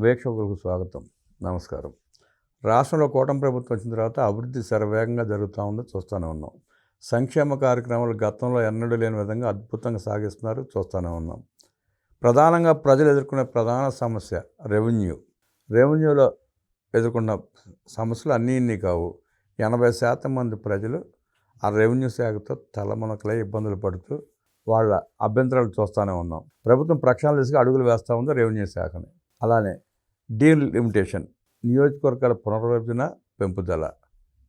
వీక్షకులకు స్వాగతం. నమస్కారం. రాష్ట్రంలో కూటమి ప్రభుత్వం వచ్చిన తర్వాత అభివృద్ధి శరవేగంగా జరుగుతూ ఉందో చూస్తూనే ఉన్నాం. సంక్షేమ కార్యక్రమాలు గతంలో ఎన్నడూ లేని విధంగా అద్భుతంగా సాగిస్తున్నారు చూస్తూనే ఉన్నాం. ప్రధానంగా ప్రజలు ఎదుర్కొనే ప్రధాన సమస్య రెవెన్యూ. రెవెన్యూలో ఎదుర్కొన్న సమస్యలు అన్నీ ఇన్ని కావు. ఎనభై శాతం మంది ప్రజలు ఆ రెవెన్యూ శాఖతో తలమునకలే ఇబ్బందులు పడుతూ వాళ్ళ అభ్యంతరాలు చూస్తూనే ఉన్నాం. ప్రభుత్వం ప్రక్షాళన దిశగా అడుగులు వేస్తూ ఉందో రెవెన్యూ శాఖని. అలానే డీలిమిటేషన్ నియోజకవర్గాల పునర్విభజన పెంపుదల.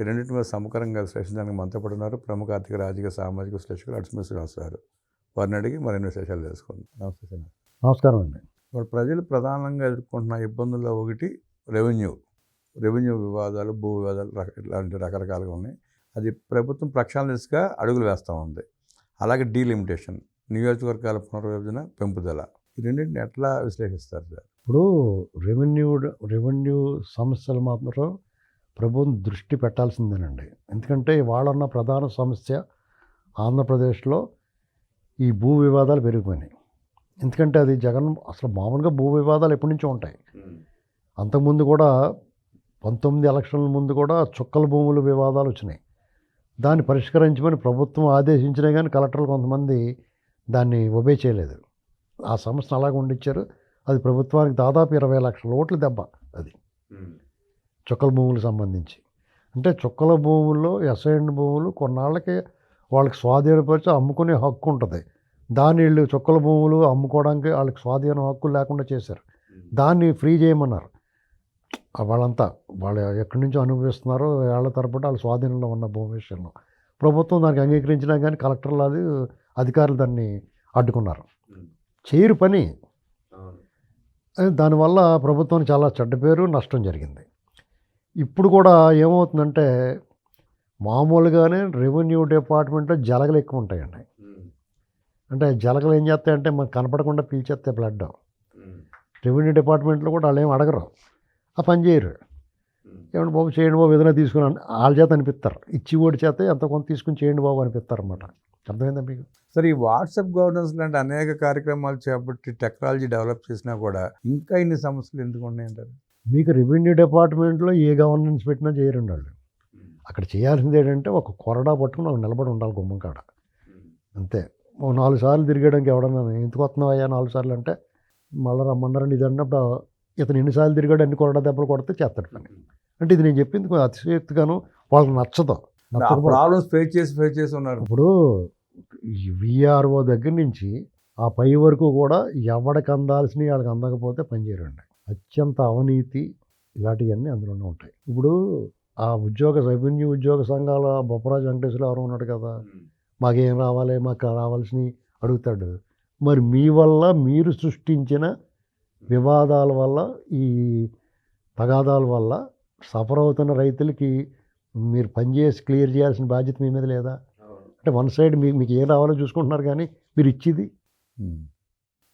ఈ రెండింటి మీద సమకరంగా విశ్లేషించడానికి మనతో పాటు ఉన్నారు ప్రముఖ ఆర్థిక రాజకీయ సామాజిక విశ్లేషకులు అడిసిమి శ్రీనివాస్ గారు వారిని అడిగి మరిన్ని విశేషాలు తెలుసుకుందాం. నమస్తే సార్. నమస్కారం అండి. ఇప్పుడు ప్రజలు ప్రధానంగా ఎదుర్కొంటున్న ఇబ్బందుల్లో ఒకటి రెవెన్యూ. రెవెన్యూ వివాదాలు భూ వివాదాలు ఇలాంటి రకరకాలుగా ఉన్నాయి. అది ప్రభుత్వం ప్రక్షాళన దిశగా అడుగులు వేస్తూ ఉంది. అలాగే డీలిమిటేషన్ నియోజకవర్గాల పునర్విభజన పెంపుదల. ఈ రెండింటిని ఎట్లా విశ్లేషిస్తారు సార్? ఇప్పుడు రెవెన్యూ రెవెన్యూ సమస్యలు మాత్రం ప్రభుత్వం దృష్టి పెట్టాల్సిందేనండి. ఎందుకంటే వాళ్ళన్న ప్రధాన సమస్య ఆంధ్రప్రదేశ్లో ఈ భూ వివాదాలు పెరిగిపోయినాయి. ఎందుకంటే అది జగన్ అసలు మామూలుగా భూ వివాదాలు ఎప్పటి నుంచో ఉంటాయి. అంతకుముందు కూడా పంతొమ్మిది ఎలక్షన్ల ముందు కూడా చుక్కల భూముల వివాదాలు వచ్చినాయి. దాన్ని పరిష్కరించమని ప్రభుత్వం ఆదేశించినా కానీ కలెక్టర్లు కొంతమంది దాన్ని ఒబే చేయలేదు. ఆ సమస్యను అలాగే ఉండిచ్చారు. అది ప్రభుత్వానికి దాదాపు ఇరవై లక్షల ఓట్ల దెబ్బ అది. చుక్కల భూములకు సంబంధించి. అంటే చుక్కల భూముల్లో ఎస్ఐండ్ భూములు కొన్నాళ్ళకి వాళ్ళకి స్వాధీనపరిచి అమ్ముకునే హక్కు ఉంటుంది. దాన్ని వీళ్ళు చుక్కల భూములు అమ్ముకోవడానికి వాళ్ళకి స్వాధీన హక్కు లేకుండా చేశారు. దాన్ని ఫ్రీ చేయమన్నారు. వాళ్ళంతా వాళ్ళు ఎక్కడి నుంచో అనుభవిస్తున్నారో ఏళ్ళ తరబడి వాళ్ళ స్వాధీనంలో ఉన్న భూమి విషయంలో. ప్రభుత్వం దానికి అంగీకరించినా కానీ కలెక్టర్లు అది అధికారులు దాన్ని అడ్డుకున్నారు. చేయరు పని. దానివల్ల ప్రభుత్వానికి చాలా చెడ్డ పేరు నష్టం జరిగింది. ఇప్పుడు కూడా ఏమవుతుందంటే మామూలుగానే రెవెన్యూ డిపార్ట్మెంట్లో జలగలు ఎక్కువ ఉంటాయండి అంటే జలగలు ఏం చేస్తాయంటే మనకు కనపడకుండా పీల్చేస్తాయి బ్లడ్ రెవెన్యూ డిపార్ట్మెంట్లో కూడా వాళ్ళు ఏం అడగరు. ఆ పని చేయరు. ఏమంటే బాబు చేయండి బాబు ఏదైనా తీసుకుని వాళ్ళ చేత అనిపిస్తారు. ఇచ్చి ఓడి చేత ఎంత కొంత తీసుకుని చేయండి బాబు అనిపిస్తారు అనమాట అర్థమైందా మీకు? సరే ఈ వాట్సాప్ గవర్నెన్స్ లాంటి అనేక కార్యక్రమాలు చేపట్టి టెక్నాలజీ డెవలప్ చేసినా కూడా ఇంకా ఇన్ని సమస్యలు ఎందుకు ఉన్నాయంటారు? మీకు రెవెన్యూ డిపార్ట్మెంట్లో ఏ గవర్నెన్స్ పెట్టినా చేయరండి వాళ్ళు. అక్కడ చేయాల్సింది ఏంటంటే ఒక కొరడా పట్టుకుని ఒక నిలబడి ఉండాలి గుమ్మం కాడ. అంతే. ఓ నాలుగు సార్లు తిరిగడానికి ఎవడన్నా ఎందుకు వస్తున్నావు అయ్యా నాలుగు సార్లు అంటే మళ్ళీ రమ్మన్నారని ఇది అన్నప్పుడు ఇతను ఎన్నిసార్లు తిరిగాడు అన్ని కొరడా దెబ్బలు కొడితే చేస్తాడు పని. అంటే ఇది నేను చెప్పింది కొంచెం అతిశయోక్తిగాను వాళ్ళకి నచ్చదు. ప్రాబ్లమ్స్ ఫేస్ చేసి ఫేస్ చేసి ఉన్నారు. ఇప్పుడు విఆర్ఓ దగ్గర నుంచి ఆ పై వరకు కూడా ఎవడికి అందాల్సినవి వాళ్ళకి అందకపోతే పనిచేయరండి అత్యంత అవినీతి ఇలాంటివన్నీ అందులోనే ఉంటాయి. ఇప్పుడు ఆ ఉద్యోగ రెవెన్యూ ఉద్యోగ సంఘాల బొప్పరాజు వెంకటేశ్వర ఎవరు ఉన్నాడు కదా మాకేం రావాలి మాకు రావాల్సినవి అడుగుతాడు. మరి మీ వల్ల మీరు సృష్టించిన వివాదాల వల్ల ఈ తగాదాల వల్ల సఫర్ అవుతున్న రైతులకి మీరు పనిచేసి క్లియర్ చేయాల్సిన బాధ్యత మీ మీద లేదా? అంటే వన్ సైడ్ మీకు మీకు ఏం రావాలో చూసుకుంటున్నారు కానీ మీరు ఇచ్చేది.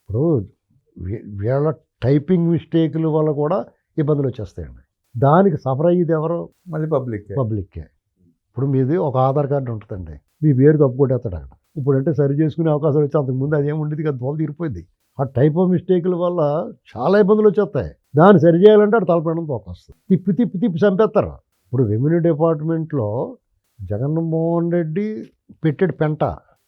ఇప్పుడు వీళ్ళ టైపింగ్ మిస్టేకుల వల్ల కూడా ఇబ్బందులు వచ్చేస్తాయండి. దానికి సఫర్ అయ్యేది ఎవరు? మళ్ళీ పబ్లిక్ పబ్లిక్కే. ఇప్పుడు మీది ఒక ఆధార్ కార్డు ఉంటుందండి. మీ పేరు తప్పు కొట్టేస్తాడు అక్కడ. ఇప్పుడు అంటే సరి చేసుకునే అవకాశం వచ్చి అంతకుముందు అదేం ఉండేది కదా తోలు తీరిపోయింది. ఆ టైప్ ఆఫ్ మిస్టేకుల వల్ల చాలా ఇబ్బందులు వచ్చేస్తాయి. దాన్ని సరి చేయాలంటే అక్కడ తలపడం తోకొస్తుంది తిప్పి తిప్పి తిప్పి చంపేస్తారు. ఇప్పుడు రెవెన్యూ డిపార్ట్మెంట్లో జగన్మోహన్ రెడ్డి పెట్టాడు పెంట.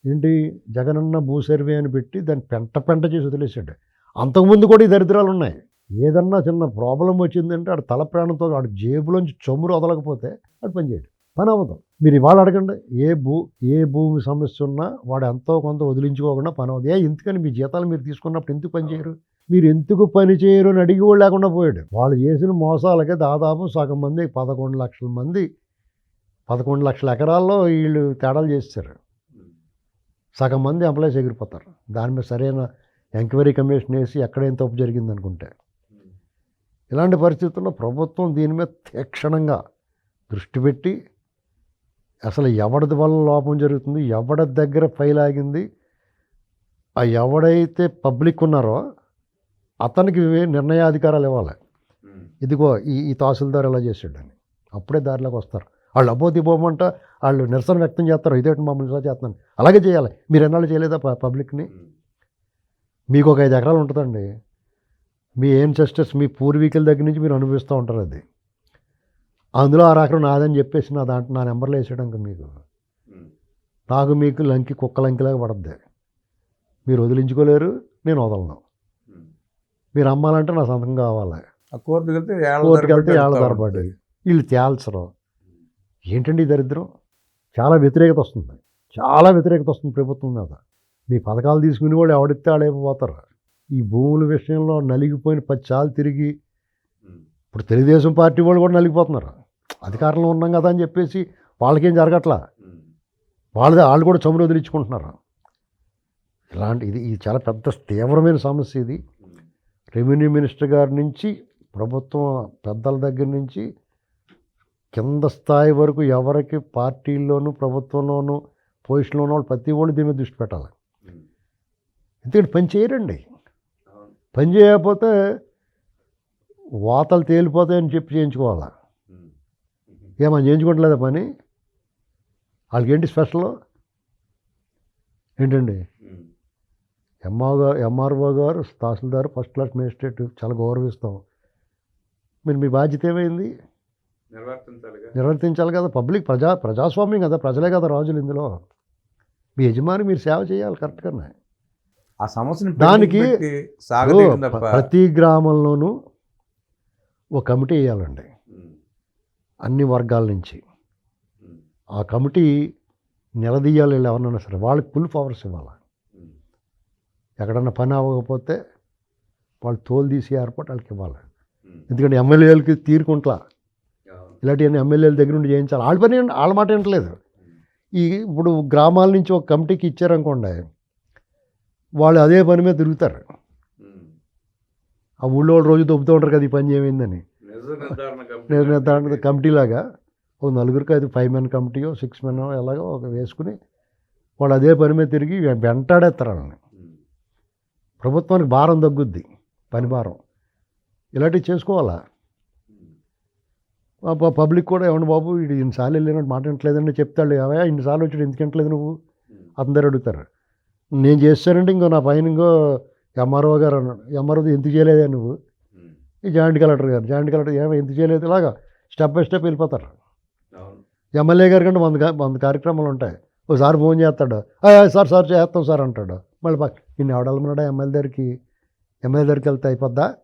ఏంటి? జగనన్న భూ సర్వే అని పెట్టి దాన్ని పెంట పెంట చేసి వదిలేసాడు అంతకుముందు కూడా ఈ దరిద్రాలు ఉన్నాయి. ఏదన్నా చిన్న ప్రాబ్లం వచ్చిందంటే ఆడు తల ప్రాణంతో ఆడు జేబులోంచి చమురు వదలకపోతే ఆడు పనిచేయడు పని అవ్వదు. మీరు ఇవాళ అడగండి ఏ భూ ఏ భూమి సమస్య ఉన్నా వాడు ఎంతో కొంత వదిలించుకోకుండా పని అవ్వదు. ఏ ఎందుకని మీ జీతాలు మీరు తీసుకున్నప్పుడు ఎందుకు పని చేయరు? మీరు ఎందుకు పని చేయరు అని అడిగి వాళ్ళు లేకుండా పోయాడు. వాళ్ళు చేసిన మోసాలకే దాదాపు సగం మంది పదకొండు లక్షల మంది పదకొండు లక్షల ఎకరాల్లో వీళ్ళు తేడాలు చేస్తారు సగం మంది ఎంప్లాయీస్ ఎగిరిపోతారు. దాని మీద సరైన ఎంక్వైరీ కమిషన్ వేసి ఎక్కడేం తప్పు జరిగింది అనుకుంటే. ఇలాంటి పరిస్థితుల్లో ప్రభుత్వం దీని మీద తీక్షణంగా దృష్టి పెట్టి అసలు ఎవడిది వల్ల లోపం జరుగుతుంది ఎవడి దగ్గర ఫైల్ ఆగింది ఆ ఎవడైతే పబ్లిక్ ఉన్నారో అతనికి నిర్ణయాధికారాలు ఇవ్వాలి. ఇదిగో ఈ ఈ తహసీల్దార్ ఎలా చేసాడని అప్పుడే దారిలోకి వస్తారు. వాళ్ళు అబ్బోతి పోమంట వాళ్ళు నిరసన వ్యక్తం చేస్తారు ఇదేంటి మమ్మల్ని ఇలా చేస్తున్నాను అలాగే చేయాలి. మీరు ఎన్నాళ్ళు చేయలేదా ప- పబ్లిక్ని? మీకు ఒక ఐదు ఎకరాలు ఉంటుందండి. మీ ఏన్సెస్టర్స్ మీ పూర్వీకుల దగ్గర నుంచి మీరు అనుభవిస్తూ ఉంటారు అది. అందులో ఆ రకం నాదని చెప్పేసి నా దాంట్లో నా నెంబర్లో ఇంకా మీకు. నాకు మీకు లంకి కుక్క లంకిలాగా పడద్ది. మీరు వదిలించుకోలేరు నేను వదలను. మీరు అమ్మాలంటే నా సంతకం కావాలి. ఆ కోర్టుకి వెళ్తే కోర్టుకి వెళ్తే ఏళ్ళ తరబడి. వీళ్ళు తేల్చరు. ఏంటండి దరిద్రం? చాలా వ్యతిరేకత వస్తుంది. చాలా వ్యతిరేకత వస్తుంది ప్రభుత్వం మీద. మీ పథకాలు తీసుకుని వాళ్ళు ఎవడిస్తే ఆడైపోతారు ఈ భూముల విషయంలో నలిగిపోయిన పది చాలు తిరిగి ఇప్పుడు తెలుగుదేశం పార్టీ వాళ్ళు కూడా నలిగిపోతున్నారు. అధికారంలో ఉన్నాం కదా అని చెప్పేసి వాళ్ళకేం జరగట్లా? వాళ్ళది వాళ్ళు కూడా చమురు వదిలించుకుంటున్నారు. ఇలాంటి ఇది ఇది చాలా పెద్ద తీవ్రమైన సమస్య ఇది. రెవెన్యూ మినిస్టర్ గారి నుంచి ప్రభుత్వం పెద్దల దగ్గర నుంచి కింద స్థాయి వరకు ఎవరికి పార్టీల్లోనూ ప్రభుత్వంలోనూ పొజిషన్లోనూ వాళ్ళు ప్రతి వాళ్ళు దీని మీద దృష్టి పెట్టాలి. ఎందుకంటే పని చేయరండి. పని చేయకపోతే వాతలు తేలిపోతాయని చెప్పి చేయించుకోవాలా? ఏమని చేయించుకోవట్లేదా పని? వాళ్ళకి ఏంటి స్పెషల్? ఏంటండి? ఎంఆర్ గారు ఎంఆర్ఓ గారు తహసీల్దార్ ఫస్ట్ క్లాస్ మేజిస్ట్రేట్ చాలా గౌరవిస్తాం. మీరు మీ బాధ్యత ఏమైంది? నిర్వర్తించాలి కదా. పబ్లిక్ ప్రజా ప్రజాస్వామ్యం కదా. ప్రజలే కదా రాజులు ఇందులో. మీ యజమాని మీరు సేవ చేయాలి కరెక్ట్గానే ఆ సమస్యని దానికి ప్రతి గ్రామంలోనూ ఒక కమిటీ వేయాలండి. అన్ని వర్గాల నుంచి. ఆ కమిటీ నిలదీయాలి వీళ్ళు ఎవరన్నా సరే. వాళ్ళకి ఫుల్ పవర్స్ ఇవ్వాలి? ఎక్కడన్నా పని అవ్వకపోతే వాళ్ళు తోలు తీసి ఏర్పాటు వాళ్ళకి ఇవ్వాలి? ఎందుకంటే ఎమ్మెల్యేలకి తీరుకుంట్లా. ఇలాంటివన్నీ ఎమ్మెల్యేల దగ్గర నుండి చేయించాలి. వాళ్ళ పని వాళ్ళ మాట ఏంటలేదు ఈ ఇప్పుడు గ్రామాల నుంచి ఒక కమిటీకి ఇచ్చారనుకోండి వాళ్ళు అదే పని మీద తిరుగుతారు. ఆ ఊళ్ళో వాళ్ళు రోజు దొబ్బుతూ ఉంటారు కదా ఈ పని ఏమైందని నిర్ధారణ కమిటీ లాగా. ఒక నలుగురికి అది ఫైవ్ మెన్ కమిటీయో సిక్స్ మెన్ ఎలాగో ఒక వేసుకుని వాళ్ళు అదే పని మీద తిరిగి వెంటాడేస్తారు వాళ్ళని. ప్రభుత్వానికి భారం తగ్గుద్ది పని భారం. ఇలాంటివి చేసుకోవాలా? పబ్లిక్ కూడా ఏమన్నా బాబు ఇది ఇన్నిసార్లు వెళ్ళినట్టు మాట వింటలేదని చెప్తాడు ఏమయ్యా ఇన్నిసార్లు వచ్చి ఎందుకు వింటలేదు నువ్వు? అందరు అడుగుతారు. నేను చేస్తానంటే ఇంకో నా పైన ఇంకో ఎంఆర్ఓ గారు అన్నాడు. ఎంఆర్ఓ ఎందుకు చేయలేదా నువ్వు? ఈ జాయింట్ కలెక్టర్ గారు జాయింట్ కలెక్టర్ ఏమో ఎందుకు చేయలేదు ఇలాగా స్టెప్ బై స్టెప్ వెళ్ళిపోతారు. ఎమ్మెల్యే గారి కంటే వంద వంద కార్యక్రమాలు ఉంటాయి. ఒకసారి ఫోన్ చేస్తాడు. "ఆ, ఆ, సార్ సార్ చేస్తాం సార్ అంటాడు. మళ్ళీ పక్క నిన్ను ఎవడెళ్ళమన్నాడా ఎమ్మెల్యే దగ్గరికి ఎమ్మెల్యే దగ్గరికి వెళ్తే అయిపోద్దా?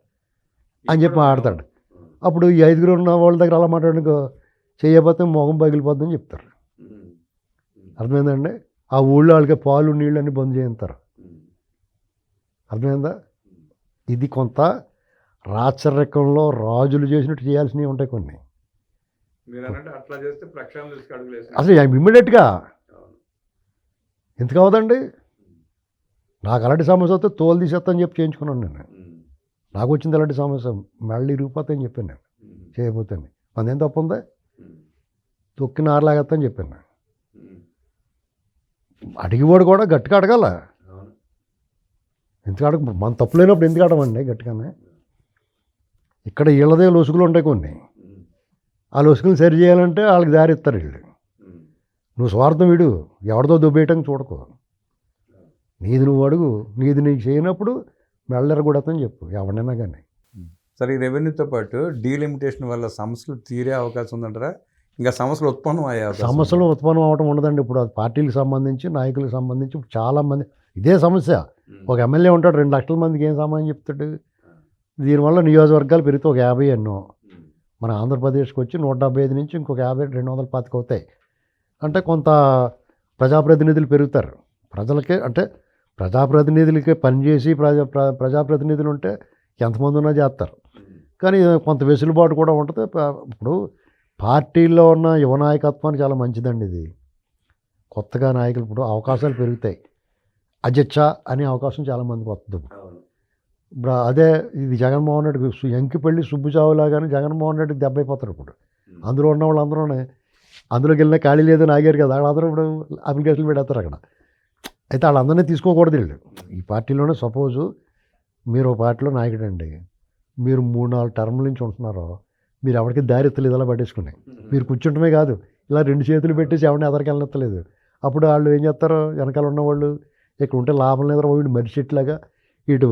అని చెప్పి మాట్లాడతాడు. అప్పుడు ఈ ఐదుగురు ఉన్న వాళ్ళ దగ్గర అలా మాట్లాడుకో చేయకపోతే మొహం పగిలిపోద్దని చెప్తారు. అర్థమైందండి? ఆ ఊళ్ళో వాళ్ళకి పాలు నీళ్ళు అన్ని బంద్ చేయిస్తారు అర్థమైందా? ఇది కొంత రాచరికంలో రాజులు చేసినట్టు చేయాల్సినవి ఉంటాయి కొన్ని. అసలు ఇమ్మీడియట్గా? ఎందుకు అవదండి? నాకు అలాంటి సమస్య వస్తే తోలు తీసేస్తాను చెప్పి చేయించుకున్నాను నేను. నాకు వచ్చింది అలాంటి సమస్య మళ్ళీ ఇరిగిపోతాయని చెప్పాను నేను. చేయబోతే మన ఏం తప్పు ఉంది? తొక్కి నారలాగేస్తాను చెప్పాను నేను. అడిగివాడు కూడా గట్టిగా అడగాల. ఎందుకు అడగ? మన తప్పు లేనప్పుడు ఎందుకు అడగమండి గట్టిగానే? ఇక్కడ వీళ్ళదే లొసుగులు ఉంటాయి కొన్ని. ఆ లొసుగులు సరి చేయాలంటే వాళ్ళకి దారి ఇస్తారు వీళ్ళు నువ్వు స్వార్థం విడు. ఎవరితో దుబ్బేయటం చూడకు. నీది నువ్వు అడుగు. నీది నీకు చేయనప్పుడు మెళ్ళెరగూడదని చెప్పు ఎవరినైనా కానీ సరే ఈ రెవెన్యూతో పాటు డీలిమిటేషన్ వల్ల సమస్యలు తీరే అవకాశం ఉందంటారా? ఇంకా సమస్యలు ఉత్పన్నం అయ్యే సమస్యలు ఉత్పన్నం అవటం ఉండదండి. ఇప్పుడు అది పార్టీలకు సంబంధించి నాయకులకు సంబంధించి ఇప్పుడు చాలామంది ఇదే సమస్య. ఒక ఎమ్మెల్యే ఉంటాడు రెండు లక్షల మందికి ఏం సమాధానం చెప్తాడు? దీనివల్ల నియోజకవర్గాలు పెరిగితే ఒక యాభై ఎన్నో. మన ఆంధ్రప్రదేశ్కి వచ్చి నూట డెబ్బై ఐదు నుంచి ఇంకొక యాభై రెండు వందల పాతిక అవుతాయి. అంటే కొంత ప్రజాప్రతినిధులు పెరుగుతారు. ప్రజలకే అంటే ప్రజాప్రతినిధులకే పనిచేసి ప్రజా ప్ర- ప్రజాప్రతినిధులు ఉంటే ఎంతమంది ఉన్నా చేస్తారు. కానీ కొంత వెసులుబాటు కూడా ఉంటుంది. ఇప్పుడు పార్టీల్లో ఉన్న యువ నాయకత్వానికి చాలా మంచిదండి ఇది. కొత్తగా నాయకులు ఇప్పుడు అవకాశాలు పెరుగుతాయి. అధ్యక్ష అనే అవకాశం చాలా మందికి వస్తుంది ఇప్పుడు. ఇప్పుడు అదే ఇది జగన్మోహన్ రెడ్డి సు- ఎంకిపల్లి సుబ్బుచావులా కానీ జగన్మోహన్ రెడ్డికి దెబ్బ అయిపోతారు ఇప్పుడు. అందులో ఉన్న వాళ్ళందరూనే అందులోకి వెళ్ళిన ఖాళీ లేదని ఆగారు కదా వాళ్ళందరూ ఇప్పుడు అప్లికేషన్లు పెడతారు అక్కడ. అయితే వాళ్ళందరినీ తీసుకోకూడదు వీళ్ళు ఈ పార్టీలోనే సపోజు మీరు ఒక పార్టీలో నాయకుడు అండి మీరు మూడు నాలుగు టర్ముల నుంచి ఉంటున్నారో మీరు ఎవరికి దారి ఎత్తలేదు ఇలా పట్టేసుకుని మీరు కూర్చుంటమే కాదు ఇలా రెండు చేతులు పెట్టేసి ఎవరిని ఎదరికి వెళ్ళనెత్తలేదు. అప్పుడు వాళ్ళు ఏం చేస్తారు? వెనకాల ఉన్నవాళ్ళు ఇక్కడ ఉంటే లాభం లేదా వీడు మరిచెట్లాగా ఇటు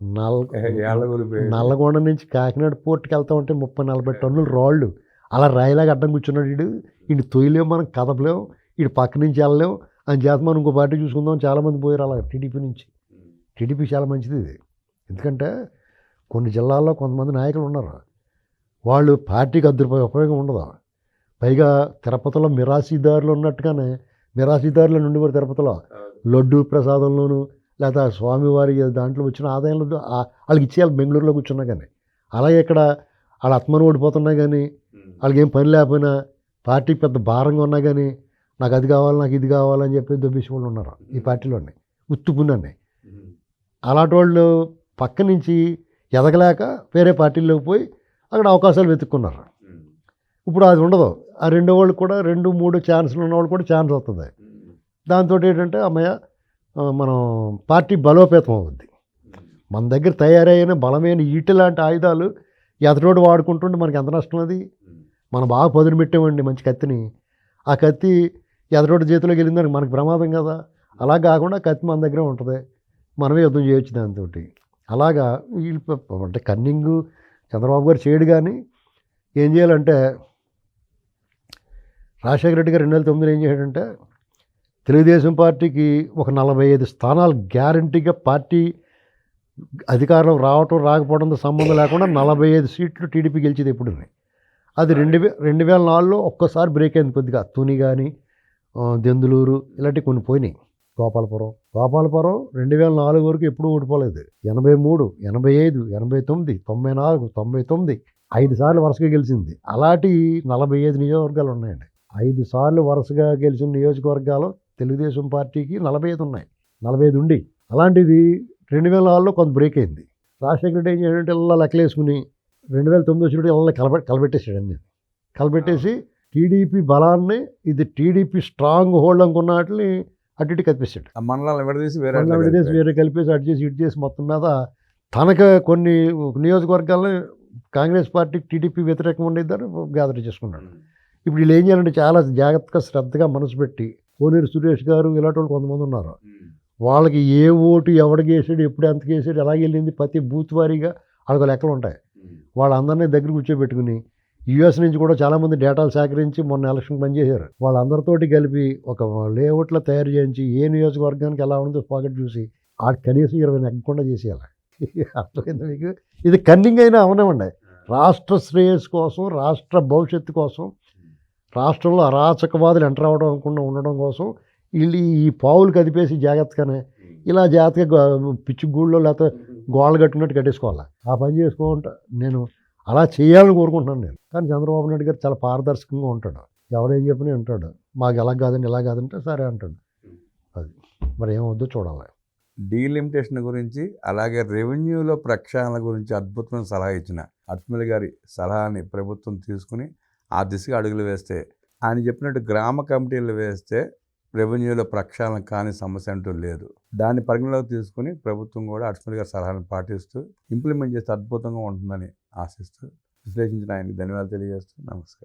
నల్ ఏళ్ళగూరు పోయి- నల్లగొండ నుంచి కాకినాడ పోర్టుకి వెళ్తా ఉంటే ముప్పై నలభై టన్నులు రాళ్ళు. అలా రాయిలాగా అడ్డం కూర్చున్నాడు వీడు వీడు తొయ్యలేం మనం కదపలేం. వీడు పక్క నుంచి వెళ్ళలేం. అని చేత మనం ఇంకో పార్టీ చూసుకుందాం చాలామంది పోయారు అలా టీడీపీ నుంచి. టీడీపీ చాలా మంచిది ఇది. ఎందుకంటే కొన్ని జిల్లాల్లో కొంతమంది నాయకులు ఉన్నారు. వాళ్ళు పార్టీకి అద్దరు ఉపయోగం ఉండదు. పైగా తిరుపతిలో మిరాసీదారులు ఉన్నట్టుగానే మిరాసీదారులు నుండి కూడా తిరుపతిలో లడ్డు ప్రసాదంలోను లేదా స్వామివారి దాంట్లో వచ్చిన ఆదాయంలో వాళ్ళకి ఇచ్చేయాలి బెంగళూరులో కూర్చున్నా కానీ అలాగే ఇక్కడ వాళ్ళ ఆత్మను ఓడిపోతున్నా కానీ వాళ్ళకి ఏం పని లేకపోయినా పార్టీ పెద్ద భారంగా ఉన్నా కానీ నాకు అది కావాలి నాకు ఇది కావాలని చెప్పి దొబ్బేసి వాళ్ళు ఉన్నారు. ఈ పార్టీలోనే ఉత్తుపున్నాన్ని అలాంటి వాళ్ళు పక్క నుంచి ఎదగలేక వేరే పార్టీల్లోకి పోయి అక్కడ అవకాశాలు వెతుక్కున్నారు. ఇప్పుడు అది ఉండదు. ఆ రెండో వాళ్ళు కూడా రెండు మూడు ఛాన్సులు ఉన్న వాళ్ళు కూడా ఛాన్స్ వస్తుంది. దాంతో ఏంటంటే అమ్మయ్య మనం పార్టీ బలోపేతం అవుద్ది. మన దగ్గర తయారైన బలమైన ఈట లాంటి ఆయుధాలు ఎదటోడు వాడుకుంటుంటే మనకి ఎంత నష్టం అది? మనం బాగా పదును పెట్టామండి మంచి కత్తిని. ఆ కత్తి ఎదటోటి చేతిలోకి వెళ్ళిందని మనకి ప్రమాదం కదా. అలా కాకుండా కత్తి మన దగ్గరే ఉంటుంది. మనమే యుద్ధం చేయొచ్చు దాంతో అలాగా వీళ్ళు అంటే కన్నింగు చంద్రబాబు గారు చేయడు కానీ ఏం చేయాలంటే రాజశేఖర రెడ్డి గారు రెండు వేల తొమ్మిదిలో ఏం చేశాడంటే తెలుగుదేశం పార్టీకి ఒక నలభై ఐదు స్థానాలు గ్యారంటీగా పార్టీ అధికారం రావటం రాకపోవడంతో సంబంధం లేకుండా నలభై ఐదు సీట్లు టీడీపీ గెలిచేది ఎప్పుడు అది రెండు వే రెండు వేల నాలుగులో ఒక్కసారి బ్రేక్ అయింది కొద్దిగా. తుని కానీ దెందులూరు ఇలాంటివి కొన్ని పోయినాయి. గోపాలపురం. గోపాలపురం రెండు వేల నాలుగు వరకు ఎప్పుడూ ఓడిపోలేదు ఎనభై మూడు ఎనభై ఐదు ఎనభై తొమ్మిది తొంభై నాలుగు తొంభై తొమ్మిది ఐదు సార్లు వరుసగా గెలిచింది. అలాంటి నలభై ఐదు నియోజకవర్గాలు ఉన్నాయండి. ఐదు సార్లు వరుసగా గెలిచిన నియోజకవర్గాలు తెలుగుదేశం పార్టీకి నలభై ఐదు ఉన్నాయి. నలభై ఐదు ఉండి. అలాంటిది రెండు వేల నాలుగులో కొంత బ్రేక్ అయింది. రాజశేఖర రెడ్డి ఏం చేయడం ఇలా లెక్కలేసుకుని రెండు వేల తొమ్మిది వచ్చినప్పుడు ఇలా కలబె కలబెట్టేసాడు అన్ని. కలబెట్టేసి టీడీపీ బలాన్ని ఇది టీడీపీ స్ట్రాంగ్ హోల్డ్ అనుకున్న వాటిని అటు ఇటు మండలాలను విడదీసి వేరే విడదీసి వేరే కలిపేసి అటు చేసి ఇటు చేసి మొత్తం మీద తనకు కొన్ని నియోజకవర్గాలని కాంగ్రెస్ పార్టీకి టీడీపీ వ్యతిరేకంగా ఉండేదాన్ని గ్యాదర్ చేసుకున్నాడు. ఇప్పుడు వీళ్ళు ఏం చేయాలంటే చాలా జాగ్రత్తగా శ్రద్ధగా మనసు పెట్టి కోనేరు సురేష్ గారు ఇలాంటి వాళ్ళు కొంతమంది ఉన్నారు. వాళ్ళకి ఏ ఓటు ఎవడికి వేసాడు ఎప్పుడు ఎంతకి వేసాడు ఎలా వెళ్ళింది ప్రతి బూత్ వారీగా వాళ్ళకి లెక్కలు ఉంటాయి. వాళ్ళందరినీ దగ్గర కూర్చోబెట్టుకుని యూఎస్ నుంచి కూడా చాలామంది డేటాలు సేకరించి మొన్న ఎలక్షన్ పనిచేశారు. వాళ్ళందరితోటి కలిపి ఒక లేఅవుట్లో తయారు చేయించి ఏ నియోజకవర్గానికి ఎలా ఉందో పాకెట్ చూసి ఆ కనీసం ఇరవై నెగ్గకుండా చేసేయాలి. అర్థమైంది మీకు? ఇది కన్నింగ్ అయినా అవనివ్వండి. రాష్ట్ర శ్రేయస్సు కోసం రాష్ట్ర భవిష్యత్తు కోసం రాష్ట్రంలో అరాచకవాదులు ఎంటర్ అవ్వడం అనుకుండా ఉండడం కోసం వీళ్ళు ఈ పావులు కదిపేసి జాగ్రత్తగానే ఇలా జాగ్రత్తగా పిచ్చి గూళ్ళో లేకపోతే గోడలు కట్టుకున్నట్టు కట్టేసుకోవాలి. ఆ పని చేసుకోవాలంటే నేను అలా చేయాలని కోరుకుంటున్నాను నేను. కానీ చంద్రబాబు నాయుడు గారు చాలా పారదర్శకంగా ఉంటాడు. ఎవడేం చెప్పినా ఉంటాడు మాకు ఎలా కాదండి ఎలా కాదంటే సరే అంటాడు. అది. మరి ఏమవుద్దో చూడాలి. డీలిమిటేషన్ గురించి అలాగే రెవెన్యూలో ప్రక్షాళన గురించి అద్భుతమైన సలహా ఇచ్చిన అట్మలి గారి సలహాని ప్రభుత్వం తీసుకుని ఆ దిశగా అడుగులు వేస్తే ఆయన చెప్పినట్టు గ్రామ కమిటీలు వేస్తే రెవెన్యూలో ప్రక్షాళన కాని సమస్య అంటూ లేదు. దాన్ని పరిగణలోకి తీసుకుని ప్రభుత్వం కూడా అట్మలి గారి సలహాను పాటిస్తూ ఇంప్లిమెంట్ చేస్తే అద్భుతంగా ఉంటుందని ఆశిస్తూ విశ్లేషించిన ఆయనకి ధన్యవాదాలు తెలియజేస్తూ నమస్కారం.